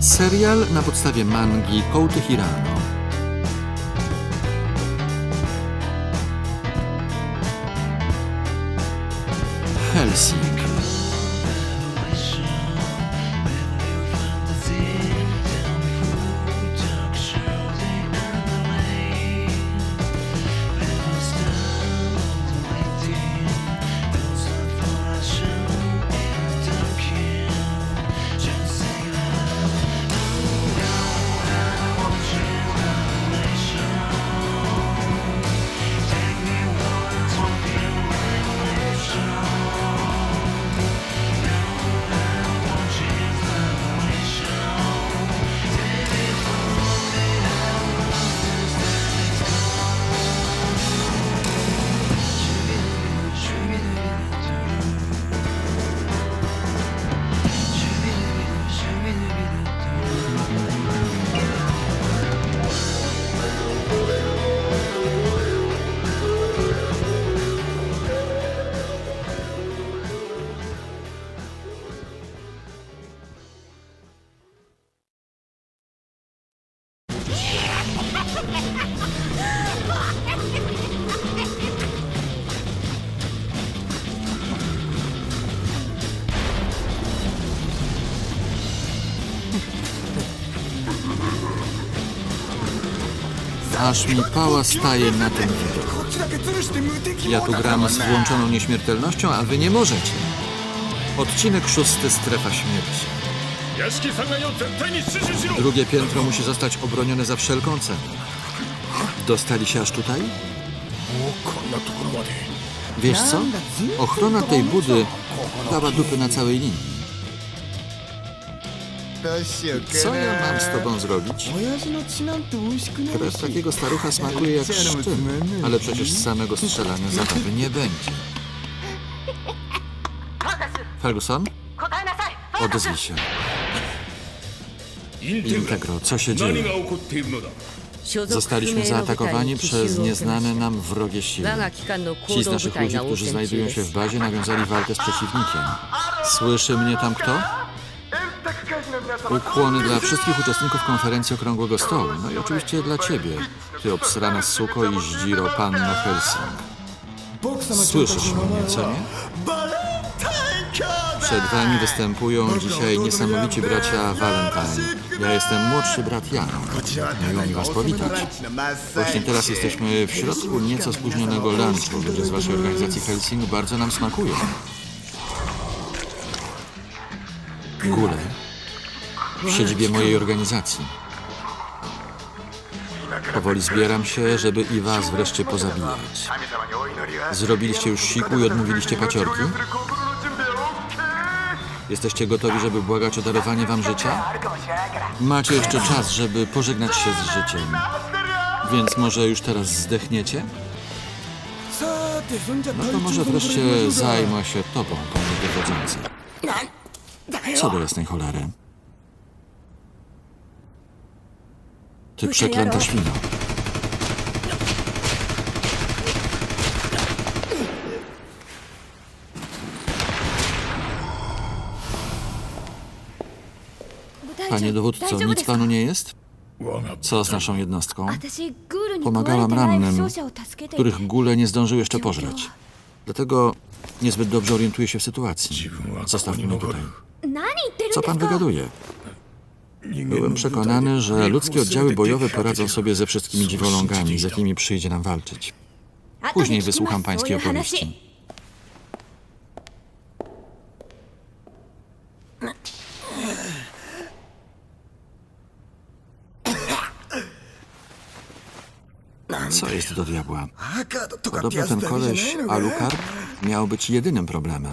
Serial na podstawie mangi Kołty Hirano. Helsing. aż mi pała staje na ten widok. Ja tu gram z włączoną nieśmiertelnością, a wy nie możecie. Odcinek szósty Strefa Śmierci. Drugie piętro musi zostać obronione za wszelką cenę. Dostali się aż tutaj? Wiesz co? Ochrona tej budy dała dupy na całej linii. Co ja mam z tobą zrobić? Krew takiego starucha smakuje jak szczyn, ale przecież z samego strzelania zabawy nie będzie. Ferguson? Odezwij się. Integro, co się dzieje? Zostaliśmy zaatakowani przez nieznane nam wrogie siły. Ci z naszych ludzi, którzy znajdują się w bazie, nawiązali walkę z przeciwnikiem. Słyszy mnie tam kto? Ukłony dla wszystkich uczestników konferencji Okrągłego Stołu. No i oczywiście dla ciebie, ty obsrana suko i zdziro panna Helsing. Słyszysz mnie, co nie? Przed wami występują dzisiaj niesamowici bracia Valentine. Ja jestem młodszy brat Jan. Miło mi was powitać. Właśnie teraz jesteśmy w środku nieco spóźnionego lunchu. Ludzie z waszej organizacji Helsing bardzo nam smakują. Gule, w siedzibie mojej organizacji. Powoli zbieram się, żeby i was wreszcie pozabijać. Zrobiliście już siku i odmówiliście paciorki? Jesteście gotowi, żeby błagać o darowanie wam życia? Macie jeszcze czas, żeby pożegnać się z życiem. Więc może już teraz zdechniecie? No to może wreszcie zajmę się tobą, panie dowodzący. Co do jasnej cholery? Ty przeklęta świna. Panie dowódco, nic panu nie jest? Co z naszą jednostką? Pomagałam rannym, których góle nie zdążyły jeszcze pożreć. Dlatego niezbyt dobrze orientuję się w sytuacji. Zostaw mnie tutaj. Co pan wygaduje? Byłem przekonany, że ludzkie oddziały bojowe poradzą sobie ze wszystkimi dziwolągami, z jakimi przyjdzie nam walczyć. Później wysłucham pańskiej opowieści. Co jest do diabła? Podobno ten koleś, Alucard, miał być jedynym problemem.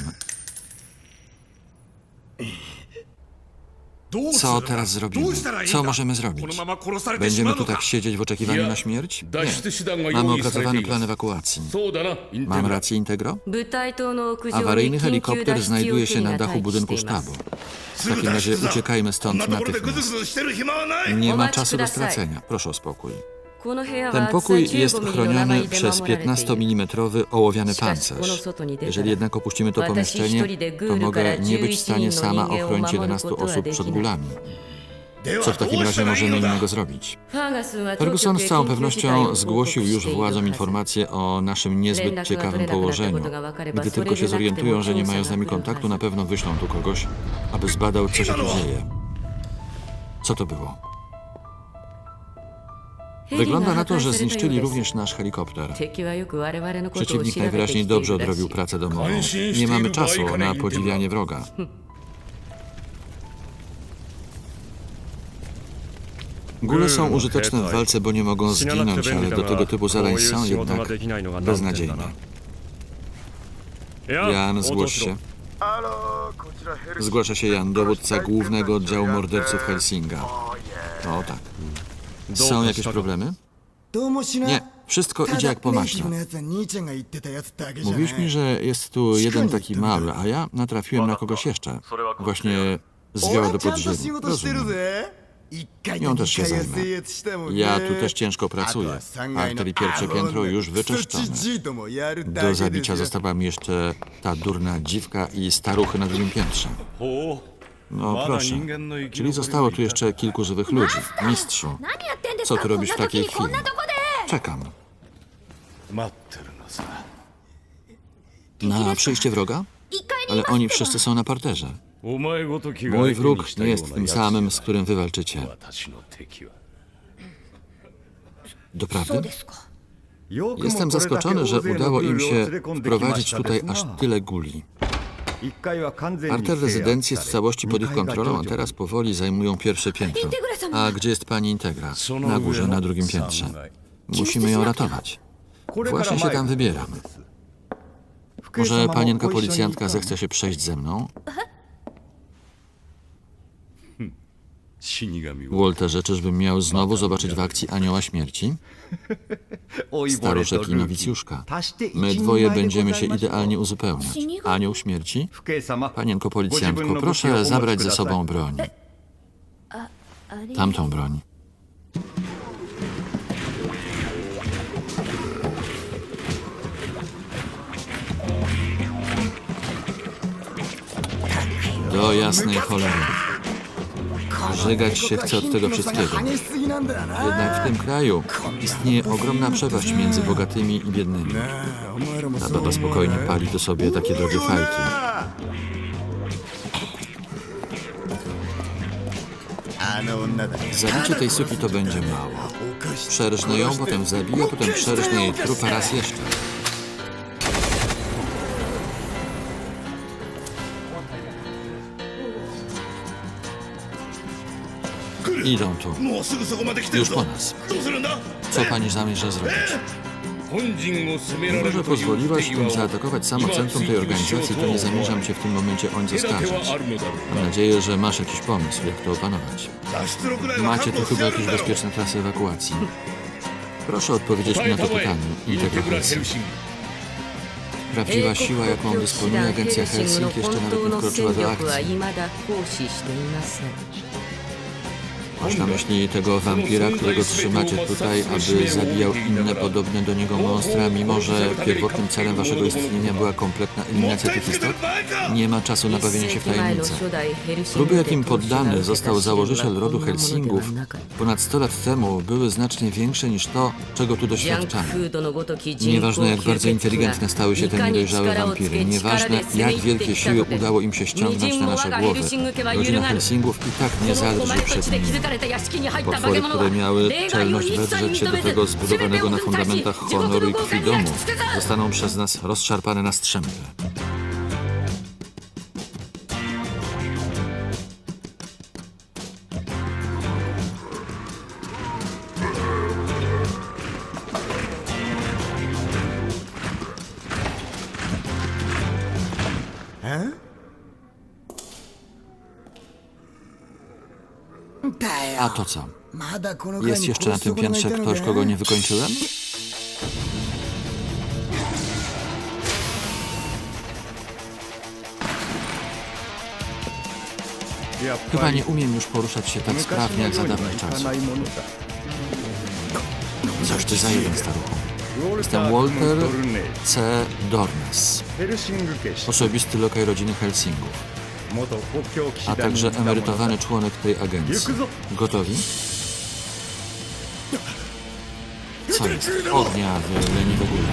Co teraz zrobimy? Co możemy zrobić? Będziemy tu tak siedzieć w oczekiwaniu na śmierć? Nie. Mamy opracowany plan ewakuacji. Mam rację, Integro? Awaryjny helikopter znajduje się na dachu budynku sztabu. W takim razie uciekajmy stąd natychmiast. Nie ma czasu do stracenia. Proszę o spokój. Ten pokój jest chroniony przez 15 mm ołowiany pancerz. Jeżeli jednak opuścimy to pomieszczenie, to mogę nie być w stanie sama ochronić 11 osób przed gulami. Co w takim razie możemy innego zrobić? Ferguson z całą pewnością zgłosił już władzom informację o naszym niezbyt ciekawym położeniu. Gdy tylko się zorientują, że nie mają z nami kontaktu, na pewno wyślą tu kogoś, aby zbadał, co się tu dzieje. Co to było? Wygląda na to, że zniszczyli również nasz helikopter. Przeciwnik najwyraźniej dobrze odrobił pracę domową. Nie mamy czasu na podziwianie wroga. Góle są użyteczne w walce, bo nie mogą zginąć, ale do tego typu zadań są jednak beznadziejne. Jan, zgłoś się. Zgłasza się Jan, dowódca głównego oddziału morderców Helsinga. O tak. Są jakieś problemy? どうもしな Nie, wszystko idzie jak po ネイティブ maśle. のやつは兄ちゃんが言ってたやつだけじゃない Mówiłeś mi, że jest tu jeden taki mały, a ja natrafiłem na kogoś jeszcze. Właśnie zwiała do 俺はちゃんと仕 podziemi. 事してる Rozumiem. ぜ一回 Nią と też 二 się 回は zajmę. 制圧したもんね Ja tu też ciężko あと pracuję. は三階の Parter i pierwsze piętro już クソ wyczeszczone. ちじいともやるだけ Do です zabicia よ została mi jeszcze ta durna dziwka i staruchy na drugim piętrze. No proszę. Czyli zostało tu jeszcze kilku żywych ludzi. Mistrzu, co ty robisz w takiej chwili? Czekam. Na przyjście wroga? Ale oni wszyscy są na parterze. Mój wróg nie jest tym samym, z którym wy walczycie. Doprawdy? Jestem zaskoczony, że udało im się wprowadzić tutaj aż tyle guli. Parter rezydencji jest w całości pod ich kontrolą, a teraz powoli zajmują pierwsze piętro. A gdzie jest pani Integra? Na górze, na drugim piętrze. Musimy ją ratować. Właśnie się tam wybieram. Może panienka policjantka zechce się przejść ze mną? Walterze, czyżbym miał znowu zobaczyć w akcji Anioła Śmierci? Staruszek i nowicjuszka. My dwoje będziemy się idealnie uzupełniać. Anioł Śmierci? Panienko policjantko, proszę zabrać ze sobą broń. Tamtą broń. Do jasnej cholery. Żygać się chce od tego wszystkiego. Jednak w tym kraju istnieje ogromna przepaść między bogatymi i biednymi. Ta baba spokojnie pali do sobie takie drogie fajki. Zabicie tej suki to będzie mało. Przerżnę ją, potem zabiję, potem przerżnę jej trupa raz jeszcze. Idą tu. Już po nas. Co pani zamierza zrobić? Może pozwoliłaś im zaatakować samo centrum tej organizacji, to nie zamierzam cię w tym momencie oń zaskarżyć. Mam nadzieję, że masz jakiś pomysł, jak to opanować. Macie tu chyba jakieś bezpieczne trasy ewakuacji. Proszę odpowiedzieć mi na to pytanie i tego Helsinki. Prawdziwa siła, jaką dysponuje agencja Helsing, jeszcze nawet nie wkroczyła do akcji. Masz na myśli tego wampira, którego trzymacie tutaj, aby zabijał inne podobne do niego monstra, mimo że pierwotnym celem waszego istnienia była kompletna eliminacja tych istot? Nie ma czasu na bawienie się w tajemnicę. Próby, jakim poddany został założyciel rodu Helsingów ponad 100 lat temu, były znacznie większe niż to, czego tu doświadczamy. Nieważne, jak bardzo inteligentne stały się te niedojrzałe wampiry, nieważne, jak wielkie siły udało im się ściągnąć na nasze głowy, rodzina Helsingów i tak nie zadrży przed nimi. Potwory, które miały czelność wedrzeć się do tego zbudowanego na fundamentach honoru i krwi domu, zostaną przez nas rozszarpane na strzępy. A to co? Jest jeszcze na tym piętrze ktoś, kogo nie wykończyłem? Chyba nie umiem już poruszać się tak sprawnie jak za dawnych czasów. Coś ty za jeden, staruchu. Jestem Walter C. Dornes, osobisty lokaj rodziny Helsingów a także emerytowany członek tej agencji. Gotowi? Co jest? Ognia w leniwe góry.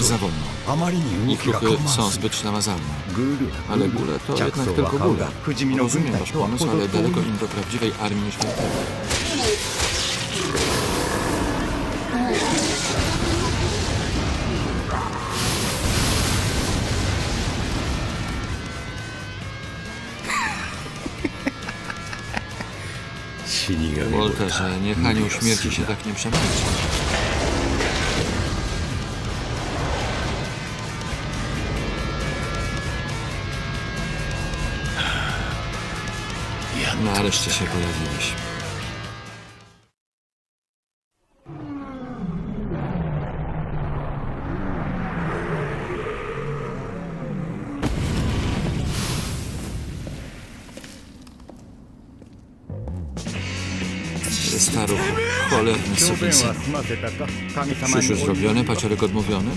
Za wolno. Ich ruchy są zbyt namazalne. Ale góle to jednak tylko góle. Rozumiem wasz pomysł, ale daleko im do prawdziwej armii śmiertelnej. 神 Wolterze, niech anioł śmierci się tak nie przemęczy. Nareszcie się pojawiłeś. suficy. Krzyż już zrobiony, paciorek odmówiony?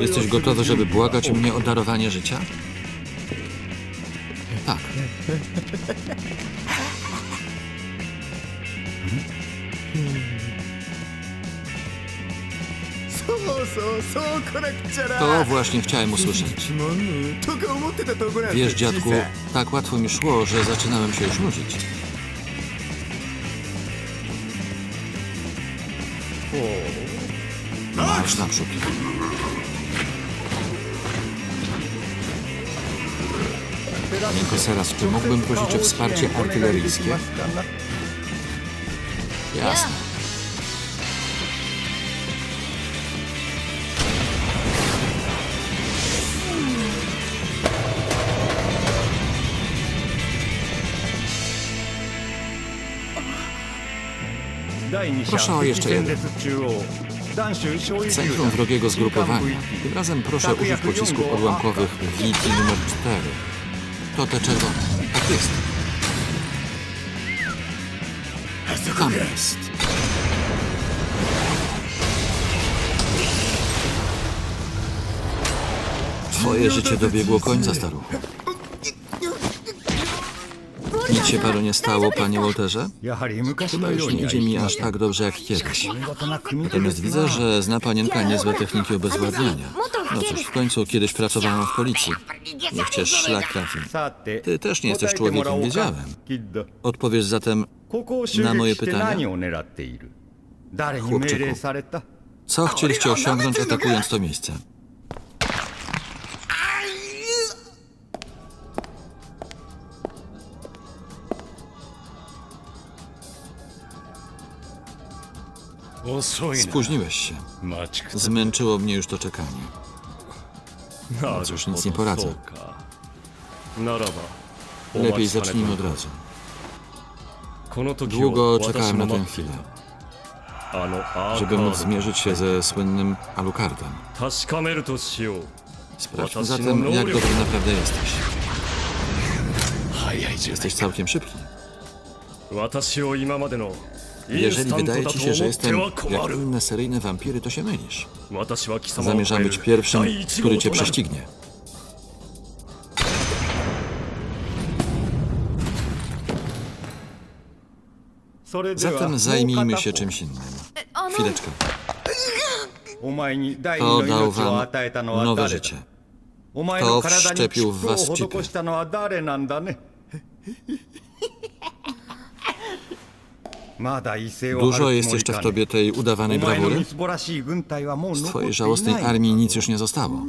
Jesteś gotowy, żeby błagać mnie o darowanie życia? Tak. To właśnie chciałem usłyszeć. Wiesz, dziadku, tak łatwo mi szło, że zaczynałem się już nudzić. Marsz naprzód. Panie Koseras, czy mógłbym prosić o wsparcie artyleryjskie? Jasne. Proszę o jeszcze jeden. Centrum wrogiego zgrupowania. Tym razem proszę użyć pocisków odłamkowych VT numer 4. To te czerwone. Tak jest. Tam jest. Twoje życie dobiegło końca, staruchu. Nic się paru nie stało, panie Walterze? Chyba już nie idzie mi aż tak dobrze jak kiedyś. Natomiast widzę, że zna panienka niezłe techniki obezwładniania. No, no cóż, w końcu kiedyś pracowałam w policji. Niech cię szlak trafi. Ty też nie jesteś człowiekiem, wiedziałem. Odpowiesz zatem na moje pytanie. Chłopczyku, co chcieliście osiągnąć atakując to miejsce? Spóźniłeś się. Zmęczyło mnie już to czekanie. No, no cóż, nic nie poradzę. Lepiej zacznijmy od razu. Długo czekałem na tę chwilę, żeby móc zmierzyć się ze słynnym Alucardem. Sprawdźmy zatem, jak dobry naprawdę jesteś. Jesteś całkiem szybki. Jeżeli wydaje ci się, że jestem jak inne seryjne wampiry, to się mylisz. Zamierzam być pierwszym, który cię prześcignie. Zatem zajmijmy się czymś innym. Chwileczkę. To dał wam nowe życie. To wszczepił w was chipy. Dużo jest jeszcze w tobie tej udawanej brawury. Z twojej żałosnej armii nic już nie zostało.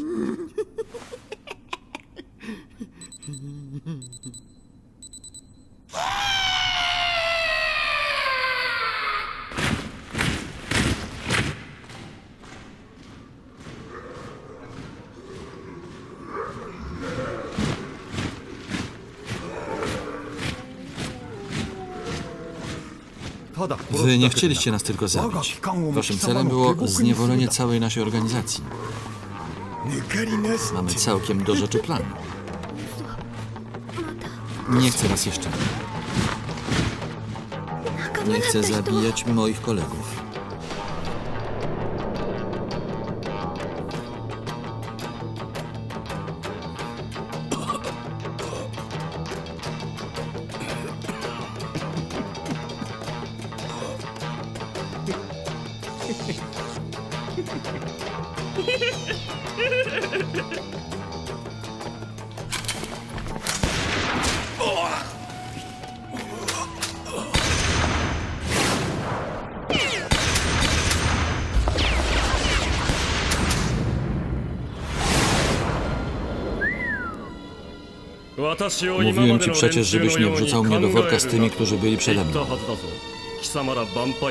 Wy nie chcieliście nas tylko zabić. Waszym celem było zniewolenie całej naszej organizacji. Mamy całkiem do rzeczy plan. Nie chcę raz jeszcze. Nie chcę zabijać moich kolegów. Mówiłem ci przecież, żebyś nie wrzucał mnie do worka z tymi, którzy byli przede mną.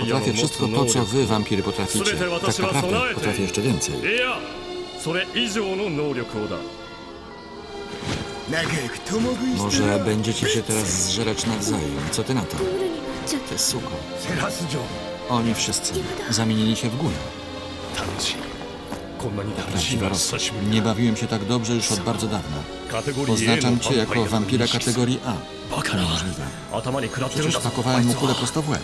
Potrafię wszystko to, co wy, wampiry, potraficie. Tak naprawdę potrafię jeszcze więcej. Może będziecie się teraz zżerać nawzajem. Co ty na to? Ty suko. Oni wszyscy zamienili się w górę. Prawdziwa. Nie bawiłem się tak dobrze już od bardzo dawna. Oznaczam cię jako wampira kategorii A. Niemożliwe. No, Przecież pakowałem mu kulę prosto w łeb.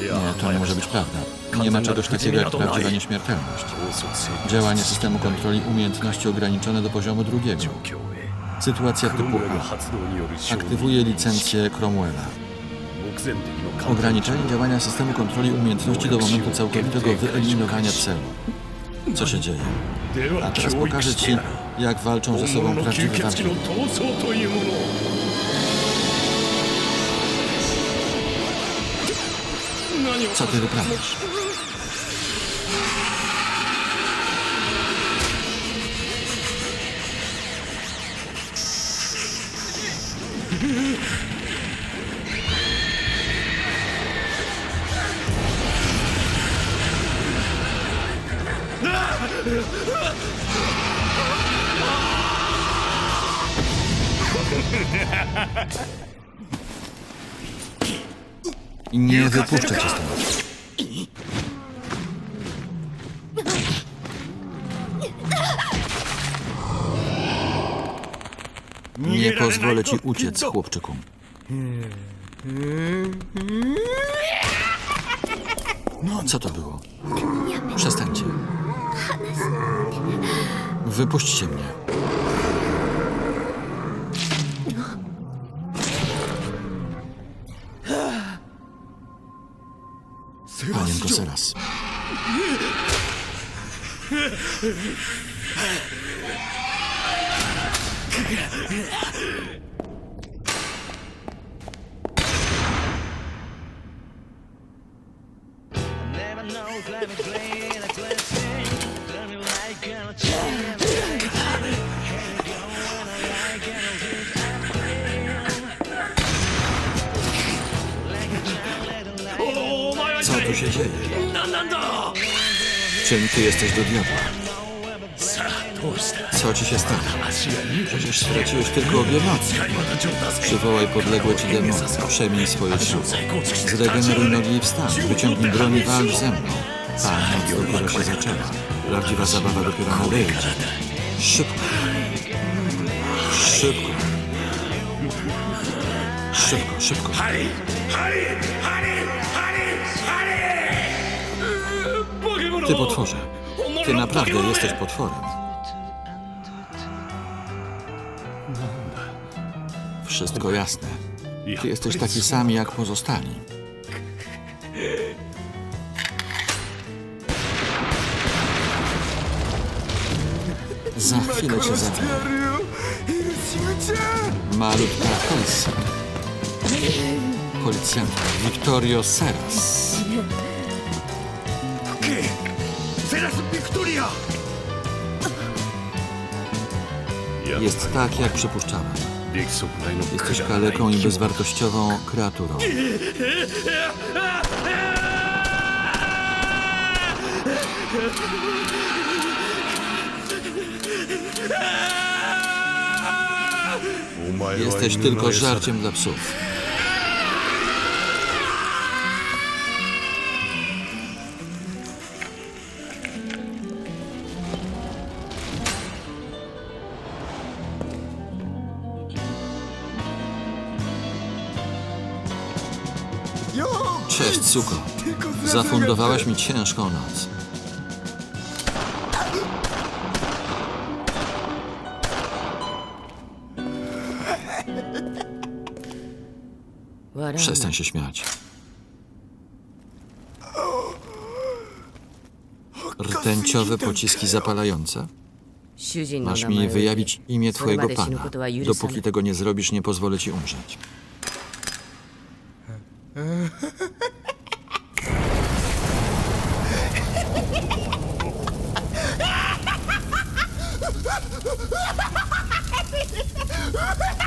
Nie, to nie może być prawda. Nie ma czegoś takiego jak prawdziwa nieśmiertelność. Działanie systemu kontroli umiejętności ograniczone do poziomu drugiego. Sytuacja typu A. Aktywuje licencję Cromwella. Ograniczenie działania systemu kontroli umiejętności do momentu całkowitego wyeliminowania celu co się dzieje. A teraz pokażę ci, jak walczą ze sobą prawdziwe wampiry. Co ty wyprawiasz? Nie wypuszczę cię stąd. Nie pozwolę ci uciec, chłopczyku. Co to było? Przestańcie. Wypuśćcie mnie. Panienko Seras. się dzieje? No, no, no! Czym ty jesteś do diabła? Co ci się stało? Przecież straciłeś tylko obie nogi. Przywołaj podległe ci demony, przemień swoje siły. Zregeneruj nogi i wstań, wyciągnij broń i walcz ze mną. Pan, dopiero się zaczęła. Prawdziwa zabawa dopiero nadejdzie. Szybko. Szybko. Szybko, szybko. Hurry! Hurry! Ty potworze. Ty naprawdę jesteś potworem. Wszystko jasne. Ty jesteś taki sam jak pozostali. Za chwilę cię zabiję. Malutka Elsa policjanta Victorio Seras. Victoria! Jest tak, jak przypuszczałem. Jesteś kaleką i bezwartościową kreaturą. Jesteś tylko żarciem dla psów. Suko, zafundowałaś mi ciężką noc. Przestań się śmiać. Rtęciowe pociski zapalające? Masz mi wyjawić imię twojego pana. Dopóki tego nie zrobisz, nie pozwolę ci umrzeć. Ha ha ha ha!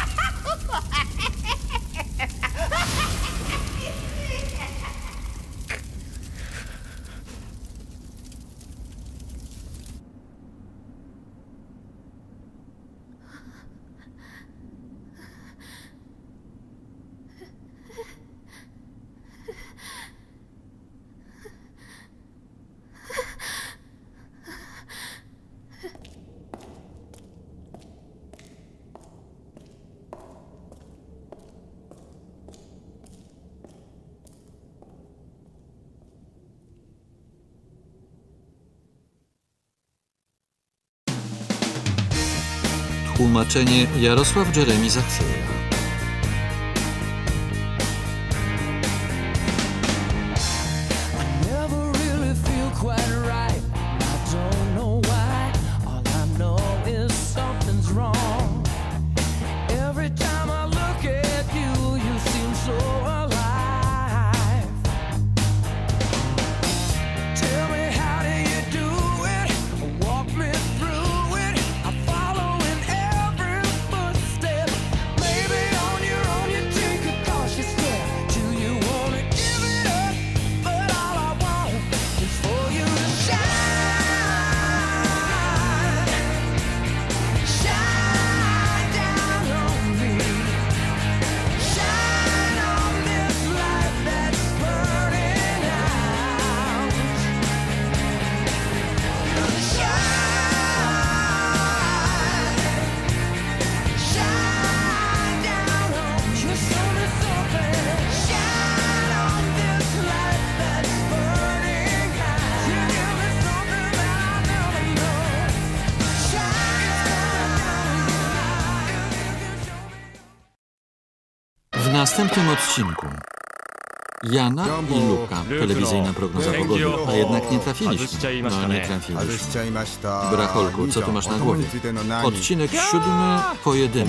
Tłumaczenie Jarosław Jeremi Zachwieja. następnym odcinku Jana i Luka. Telewizyjna prognoza pogody. A jednak nie trafiliśmy. No nie trafiliśmy. Bracholku, co ty masz na głowie? Odcinek siódmy, pojedynek.